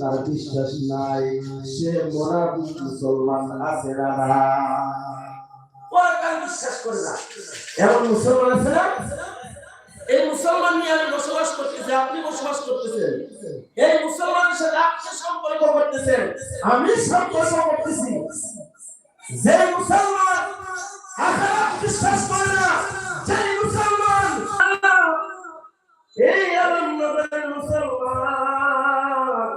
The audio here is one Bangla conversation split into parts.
তার বিশ্বাস নাই সে মরা মুসলমান আছে বিশ্বাস করে না এমন মুসলমান আছে না এই মুসলমান নিয়ে আমি বসবাস করতেছি আপনি বসবাস করতেছেন। এই মুসলমানের সাথে আপনি সম্পর্ক করতেছেন। আমি সম্পর্ক করতেছি। যে মুসলমান আখেরাত বিশ্বাস করে না যে মুসলমান এই আলমনগরের মুসলমান।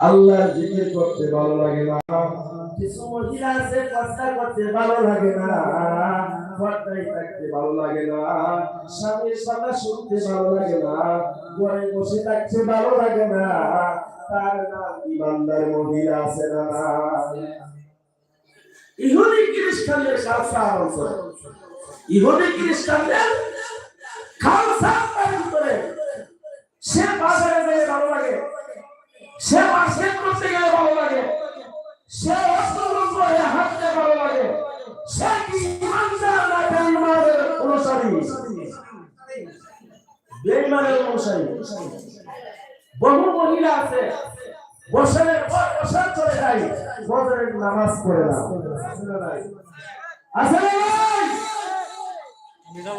আল্লাহ জিকির করতে ভালো লাগে না। কিছু মহিলা আছে কাজটা করতে ভালো লাগে না। পর্দায় থাকতে ভালো লাগে না। স্বামীর কথা শুনতে ভালো লাগে না। ঘরে বসে থাকতে ভালো লাগে না। তার নাম ইমানদার মহিলা আছে না। ইহুদি খ্রিস্টানদের খালসা অঞ্চল ইহুদি খ্রিস্টানদের খালসা করে। সে বাজারে গেলে ভালো লাগে। সে মার্কেট করতে গেলে ভালো লাগে। সে অস্ত্রগ্রহণ হাঁটতে ভালো লাগে। সে কি অনুসারী? বেঈমানের অনুসারী। বহু মহিলা আছে। বছরের পর বছর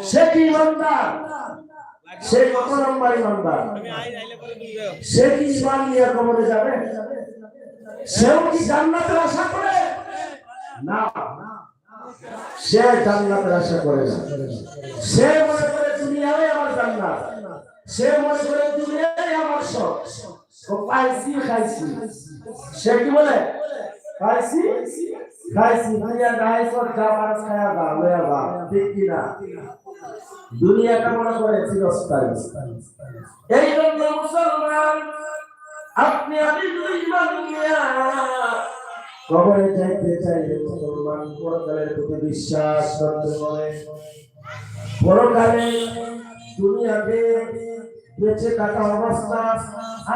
সে কি ইমানদার? সে কবরে যাবে? সেও কি জান্নাতের আশা করে? না। সে জান্নাতের আশা করে না। সে মনে করে দুনিয়ায় আমার জান্নাত। সে মনে করে দুনিয়ায় আমার সব। ও খাইছি। সে কি বলে? খাইছি? খাইছি। দুনিয়া নাই সব জামার ছায়া বা লয়া বা ঠিক কি না দুনিয়াটা মনে করে? চিরস্থায়ী। এই জন্য মুসলমান, আপনি আমি দুই মানিয়া কবরে যাইতে চাইলে মুসলমান পরকালের প্রতি বিশ্বাস করতে হবে। পরকালে দুনিয়াতে বেঁচে থাকা অবস্থা,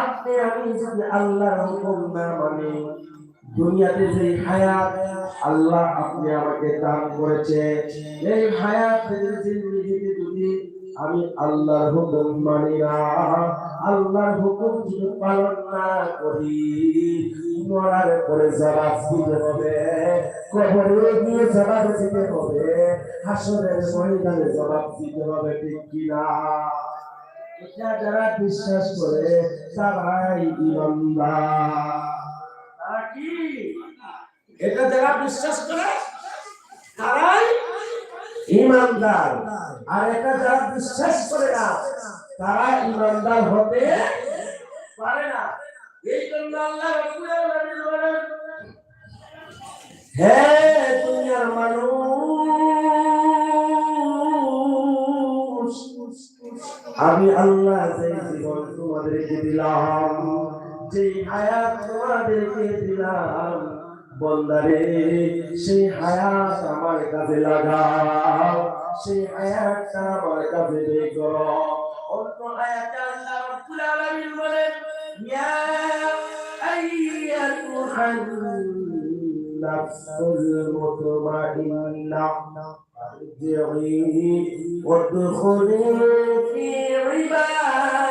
আপনি আমি যদি আল্লাহর হুকুম না মানি দুনিয়াতে যে হায়াত, আল্লাহ আপনি আমাকে দান করেছে এই হায়াত যদি আমি আল্লাহর হুকুম মানি না, আল্লাহর হুকুম যদি পালন না করি, মরার পরে জবাব দিতে হবে, কবরে গিয়ে জবাব দিতে হবে, হাসরের ময়দানে জবাব দিতে হবে, ঠিক কিনা? এটা যারা বিশ্বাস করে, তারাই ইমানদার। এটা যারা বিশ্বাস করে, তারাই ইমানদার। আর এটা যারা বিশ্বাস করে না, তারা ইমানদার হতে পারে না। এই জন্য আল্লাহ রাব্বুল আলামিন বলেন, হে মানুষ, আমি আল্লাহ যে জীবন তোমাদেরকে দিলাম। যে হায়াত তোমাদেরকে দিলাম বন্দারে সেই হায়াত আমার কাছে লাগাও সেই হায়াতটা আমার কাছে বের করো অন্য হায়াতে আল্লাহ রাব্বুল আলামিন বলেন ইয়া আইয়াতুহান নাফসুল মুতমাইন্নাহ ارجعي وادخلي في عبادي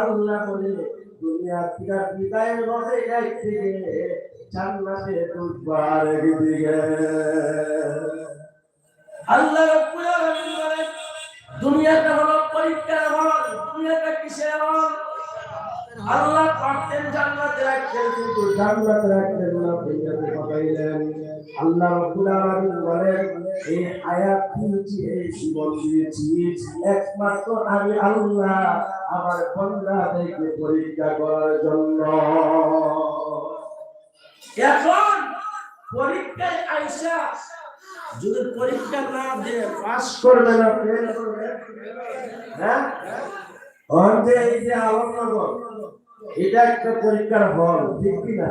আল্লাহ বলে দুনিয়া থেকে বিদায় রহে যাইতে জান্নাতে ঢুকবার দিকে আল্লাহ রাব্বুল আলামিন বলেন দুনিয়াটা হলো পরীক্ষার হল দুনিয়াটা কিসের হল? আল্লাহ পারতেন জান্নাতে রাখতেন কিন্তু জান্নাতে রাখতেন না, দুনিয়াতে পাঠাইলেন। আল্লাহ রাব্বুল আলামিন বলেন, এই আয়াত দিয়েছি এই জীবন দিয়েছি। একমাত্র আমি আল্লাহ, আমার বান্দাদেরকে পরীক্ষা করার জন্য। এখন পরীক্ষায় আইসা যদি পরীক্ষা না দিয়ে পাস করবে না ফেল করবে হ্যাঁ? অন্তে এই যে আলমনগর এটা একটা পরীক্ষার হল, ঠিক কি না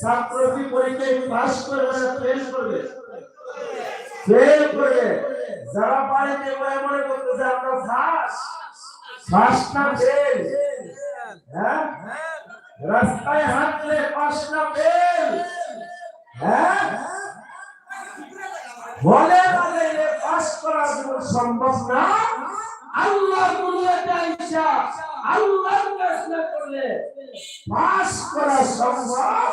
ছাত্র কি পরীক্ষায় পাস করবে না ফেল করবে? ফেল করবে যারা বাড়িতে বয়ে মনে করতেছে আমরা ফার্স্ট ফার্স্ট না ফেল হ্যাঁ? রাস্তায় হাঁটলে পাস না ফেল হ্যাঁ? বলে বলে পাস করা যেমন সম্ভব না। আল্লাহ দুনিয়াতে আইসা, আল্লাহর কাছে করলে পাস করা সম্ভব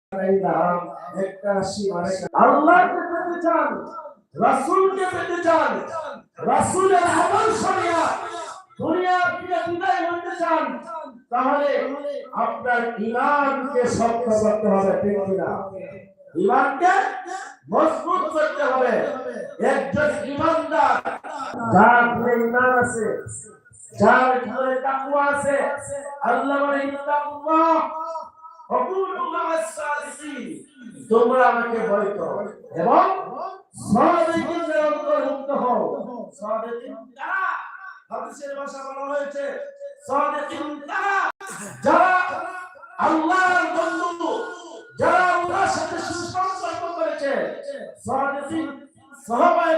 ঈমানকে মজবুত করতে হবে। একজন ঈমানদার, যার ভিতরে ঈমান আছে, যার ভিতরে তাকওয়া আছে আল্লাহ বলে সাদিকিন তোমরা আমাকে ভয় করো। এবং সাদিকিনদের অন্তর্ভুক্ত হও। সাদিকিন কারা হাদিসের ভাষা বলা হয়েছে, সাদিকিন কারা যারা আল্লাহর বন্ধু, যারা আল্লাহর সাথে সুসম্পর্ক করেছে, সাদিকিন সাহাবায়ে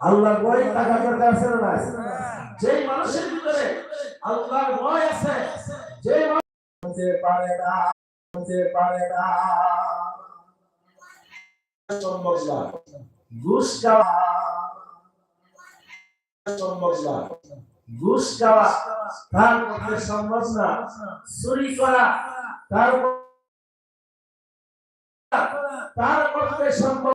আল্লাহ ভয় থাকা দরকার আছে না নাই? যেই মানুষের ভিতরে আল্লাহর ভয় আছে যে মানুষ পারে না হতে পারে না। সম্ভব না। ঘুষ খাওয়া সম্ভব না। ঘুষ খাওয়া তার পক্ষে সম্ভব না। চুরি করা তার তার পক্ষে সম্ভব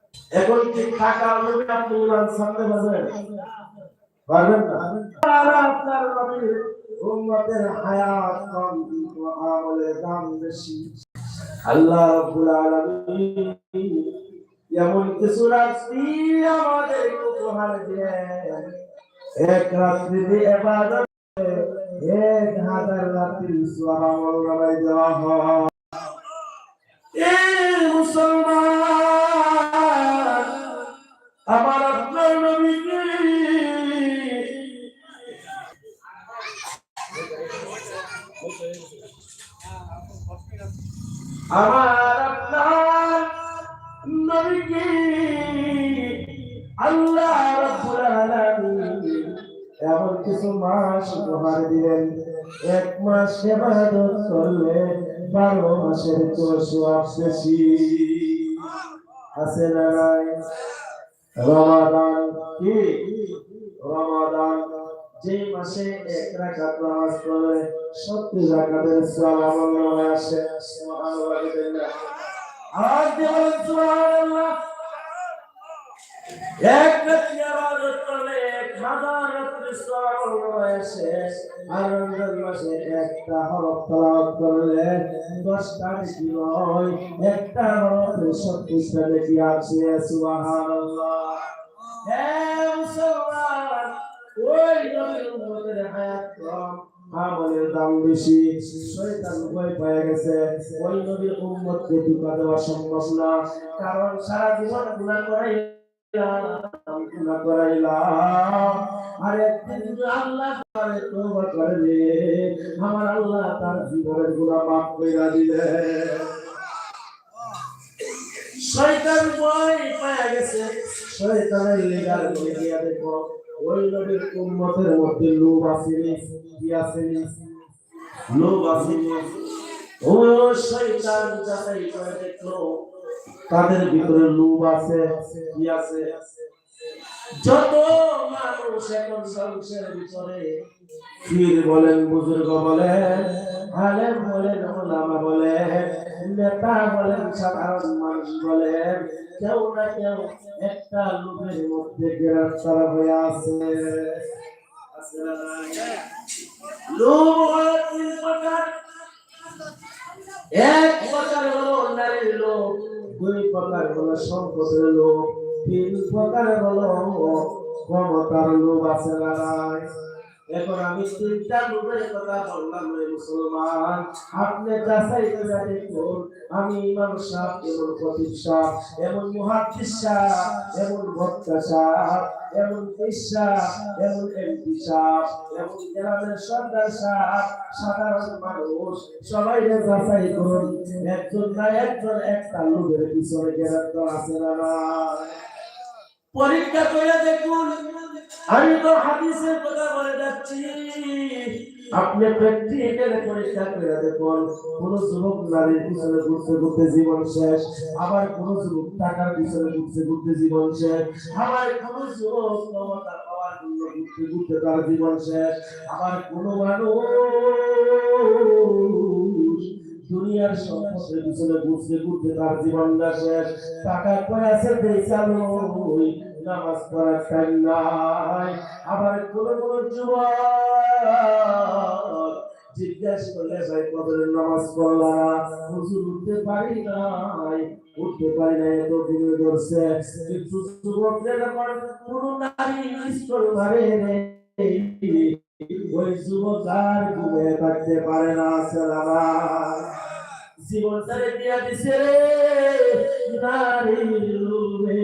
এখন কি টাকা অনুযায়ী আপনি সামনে পারবেন না? আপনার নবীর উম্মতের হায়াত কম কিন্তু দাম বেশি। আল্লাহ রাব্বুল আলামিন কিছু রাত্রি আমাদের উপহার দেন এক রাত্রি এক হাজার রাত্রি দেওয়া হয়। আমার আল্লাহ রাব্বুল এমন কিছু মাস উপহার দিলেন। এক মাস ইবাদত করলে বারো মাসের সওয়াব বেশি। আছে না রমাদান কি? রমাদান যে মাসে এক রাকাত নামাজ পড়লে সত্তর রাকাতের সওয়াব আমলে আসে। সুবহানাল্লাহ আওয়াজ দিয়ে বলেন, সুবহানাল্লাহ? এক রাত্রি ইবাদত করলে হয় একটা হরফে সত্তরটা নেকি আছে? সুবহানাল্লাহ। হে কম। আমলের দাম বেশি। শয়তান ভয় পেয়ে গেছে। ওই নবীর উম্মতকে ধোঁকা দেওয়া সম্ভব না। কারণ সারা জীবন গুনাহ করাই আমার আল্লাহ তার জীবনের গুনাহ দিবে। শয়তান ভয় তাদের ভিতরে লোভ আছে, কি আছে? যত মানুষ এখন সংসারের ভিতরে, পীর বলেন, বুজুর্গ বলেন, আলেম বলেন, ওলামা বলেন, নেতা বলেন, সাধারণ মানুষ বলেন কেউ একটা লোকের মধ্যে গ্রেফতার হয়ে আছে এক প্রকার লোভ দুই প্রকার হলো সম্পদের লোভ তিন প্রকার হলো ক্ষমতার লোভ আছে না? আমি তিনটা কথা বললাম রে মুসলমান। আপনি যাচাই করে আমি ইমাম সাহেব, এমন এমন মুহাদ্দিস সাহেব, এমন বক্তা সাহেব, এমন এমন এমপি সাহেব, এমন গ্রামের সর্দার সাহেব, সাধারণ মানুষ। সবাই যাচাই করুন, একজন না একজন একটা লোকের পিছনে গ্রেফতার আছে না পরীক্ষা করে দেখুন, আমি তো হাদিসের কথা আপনি প্র্যাকটিক্যালে পরীক্ষা করে দেখুন, কোন যুবক নারীর পিছনে ঘুরতে ঘুরতে জীবন শেষ, আবার কোন যুবক টাকার পিছনে ঘুরতে ঘুরতে জীবন শেষ, আবার কোন যুবক ক্ষমতা পাওয়ার জন্য ঘুরতে ঘুরতে তার জীবন শেষ, আবার কোন মানুষ দুনিয়ার সম্পদের পিছনে ঘুরতে ঘুরতে তার জীবনটা শেষ। টাকা পয়সা দিয়ে চালু নামাজ পড়ার টাইম নাই। আবার কোন কোন যুবক জিজ্ঞাসা করলে, ভাই কবরের নামাজ পড়লাম হুজুর, উঠতে পারি নাই। উঠতে পারি নাই এত দিনে ধরছে। কিন্তু যুবকদের কোন নারী পিস্তল মারে রে ওই যুবক আর ঘুমে থাকতে পারে না সালামা জীবনটারে দিয়া দিছে রে, নারীর লোভে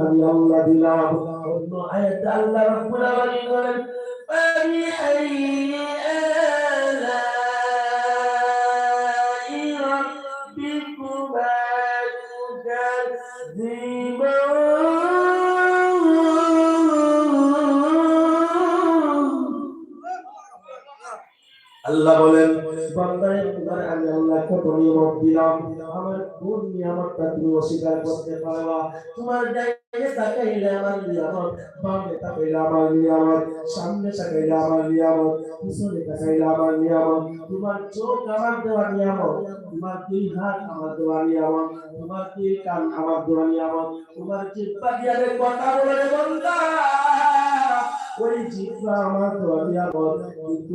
আমি আল্লাহ দিলাম অন্য আয়াত আল্লাহ রব্বুল আলামিন বলেন আমি আল্লাহ বলেন বান্দারে তোমার আমি আল্লাহ আমার কোন নিয়ামতটা তুমি অস্বীকার করতে পারবা তোমার ডাইনে তাকাইলে সামনে তাকাইলে আমার নিয়ামত, পিছনে তাকাইলে আমার নিয়ামত। তোমার চোখ আমার দেওয়া নিয়ামত হাত আমার দেওয়া নিয়ামত, তোমার দুই কান আমার দেওয়া নিয়ামত, তোমার জিহ্বা আমার দেওয়া নিয়ামত, কিন্তু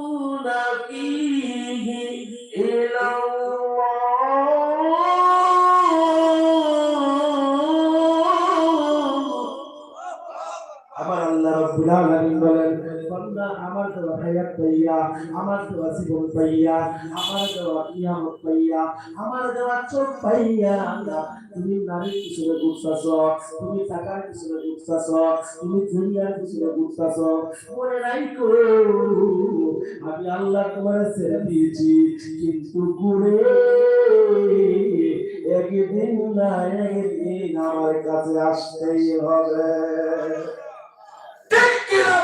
নাকি আমার পাইয়া, আমার দেওয়া জীবন পাইয়া, আমার দেওয়া কিয়ামত পাইয়া, আমার দেওয়া চোখ পাইয়া তুমি নারীর পিছনে ঘুরতাছ, তুমি টাকার পিছনে ঘুরতাছ, তুমি দুনিয়ার পিছনে ঘুরতাছ। মনে রাখো আমি আল্লাহ তোমার ছেড়ে দিয়েছি, কিন্তু ঘুরে একদিন না একদিন আমার কাছে আসতেই হবে। ঠিক কিনা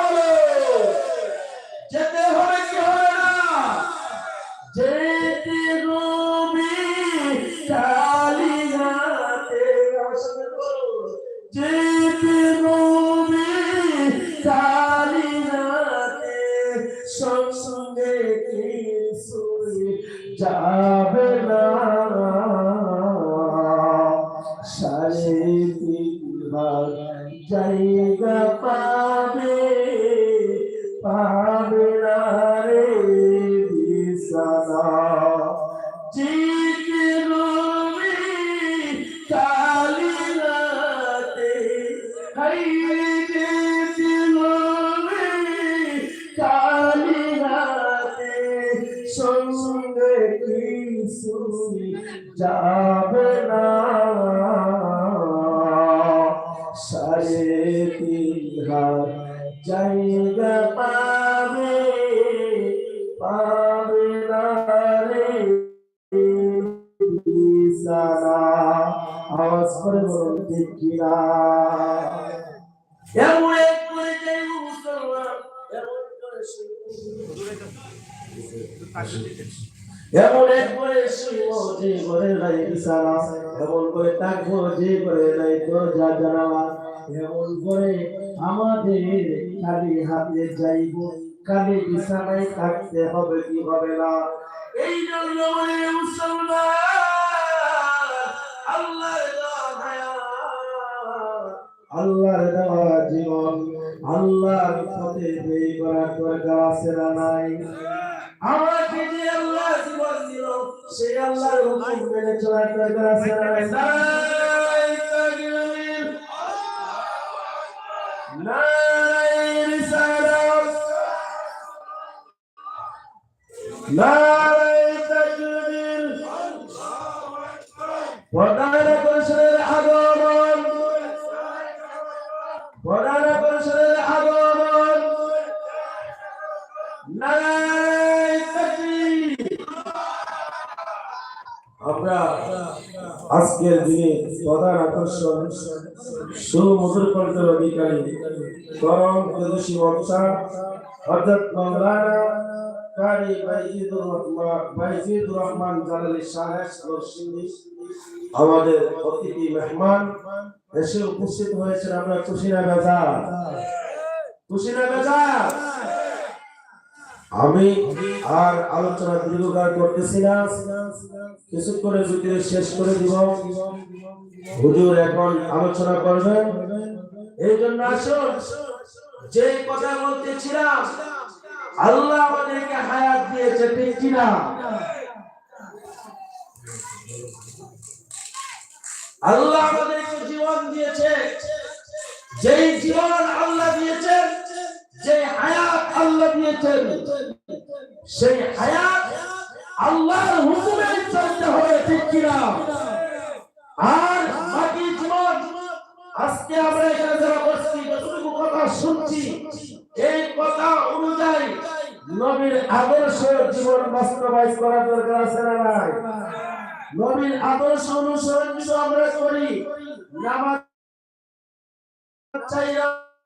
এমন করে এমন এক করে শুইব যে নাই বিছানা এমন করে যে নাই এমন করে আমাদের খালি হাতে যাইব খালি বিছানায় থাকতে হবে কি হবে না এই জন্য বলে মুসলমান আল্লাহর দেওয়া জীবন আল্লাহর পথে ব্যয় করার দরকার আছে নাই আমাকে যে আল্লাহ জীবন দিল সেই আল্লাহর হুকুম মেনে চলার দরকার আছে? নাই তাকবীর, নাই রিসালাত, নাই আজকের দিনে প্রধান আকর্ষণ সুমধুর কণ্ঠের অধিকারী করম তেজস্বী বংশা অর্থাৎ মৌলানা কারি বাইজিদুর রহমান বাইজিদুর রহমান জালালি আমাদের অতিথি মেহমান এসে উপস্থিত হয়েছেন আমরা খুশি না বেজা খুশি না আমি আর আলোচনা দীর্ঘকাল করতেছি না। কিছুক্ষণের ভিতরে শেষ করে দিব। হুজুর এখন আলোচনা করবেন এই জন্য আসুন যে কথা বলতেছিলাম আল্লাহ আমাদেরকে হায়াত দিয়েছে, ঠিক কিনা? আল্লাহ আমাদেরকে জীবন দিয়েছে। যেই জীবন আল্লাহ দিয়েছেন যে হায়াত আল্লাহ দিয়েছেন সেই হায়াত আল্লাহর হুকুমে চলতে হবে, ঠিক কিনা? আর বাকি জীবন, আজকে আমরা এখানে যারা বসছি, যতটুকু কথা শুনছি, এই কথা অনুযায়ী নবীর আদর্শ জীবন বাস্তবায়ন করা দরকার আছে না নাই? নবীর আদর্শ অনুসরণ যদি আমরা করি, নামাজ চাইরা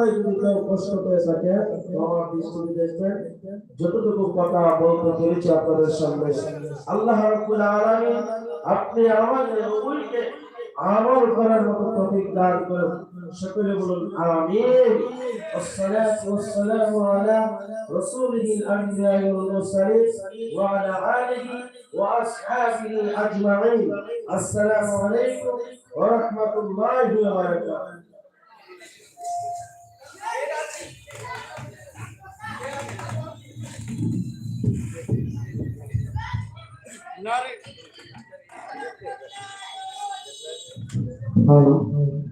আমার কথাই যদি কেউ কষ্ট করে থাকে তো আমার দৃষ্টি দেখবেন যতটুকু কথা বলতে পেরেছি আপনাদের সামনে আল্লাহ রাব্বুল আলামিন আপনি আমাদের উইকে আমল করার মতো তৌফিক দান করুন সকলে বলুন আমিন والصلاة والسلام على رسوله الأنبياء والمرسلين وعلى آله وأصحابه أجمعين السلام عليكم ورحمة الله وبركاته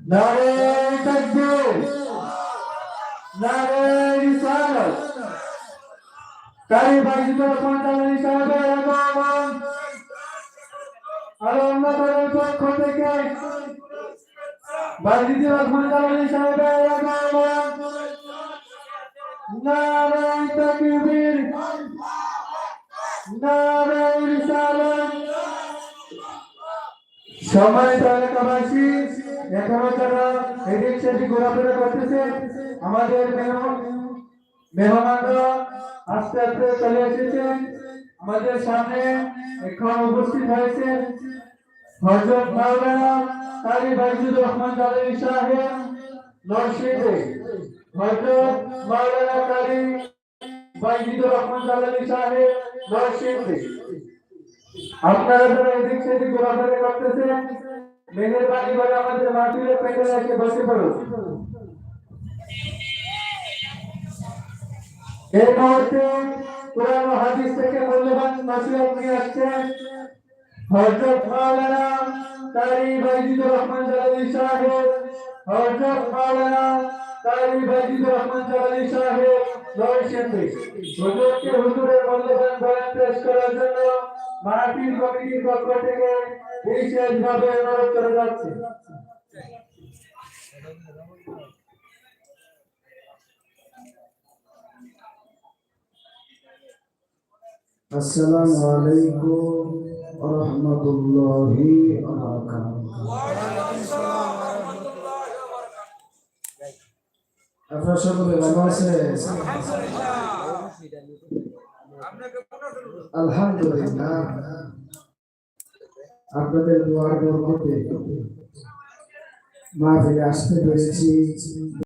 নারে তাকবীর নারে রিসালাত তাই বাজিত সন্তানের হিসাবে আগমন আর অন্য দলের পক্ষ থেকে বাজিত সন্তানের হিসাবে আগমন নারে তাকবীর নারে রিসালাত সম্মানিত এলাকাবাসী, এখনও যারা এদিক সেদিক ঘোরাফেরা করতেছে, আমাদের মেহমান, মেহমানরা আস্তে আস্তে চলে এসেছে। আমাদের সামনে এখন উপস্থিত হয়েছে হজরত মাওলানা কারি বাইজুর রহমান জালালি সাহেব, নরসিংদী। হজরত মাওলানা কারি বাইজুর রহমান জালালি সাহেব, নরসিংদী। আপনারা যারা এদিক সেদিক ঘোরাফেরা করতেছেন মেহেরবানি করে আমাদের মাটিতে পেটে রেখে বসে পড়ুন। এই মুহূর্তে কোরআন হাদিস থেকে মূল্যবান নসিহত নিয়ে আসছেন হযরত মাওলানা কারি বাইজিদুর রহমান জালালি সাহেব। হযরত মাওলানা কারি বাইজিদুর রহমান জালালি সাহেব নরসিংদী হুজুরকে হুজুরের মূল্যবান বয়ান পেশ করার জন্য মারাঠীর কমিটির পক্ষ থেকে বিশেষ ভাবে অনুরোধ করে যাচ্ছে। আসসালামু আলাইকুম ওয়া রাহমাতুল্লাহি ওয়া ভালো আছেন? আলহামদুলিল্লাহ। আপনাদের দোয়ার বরকতে মাহফিলে আসতে পেরেছি।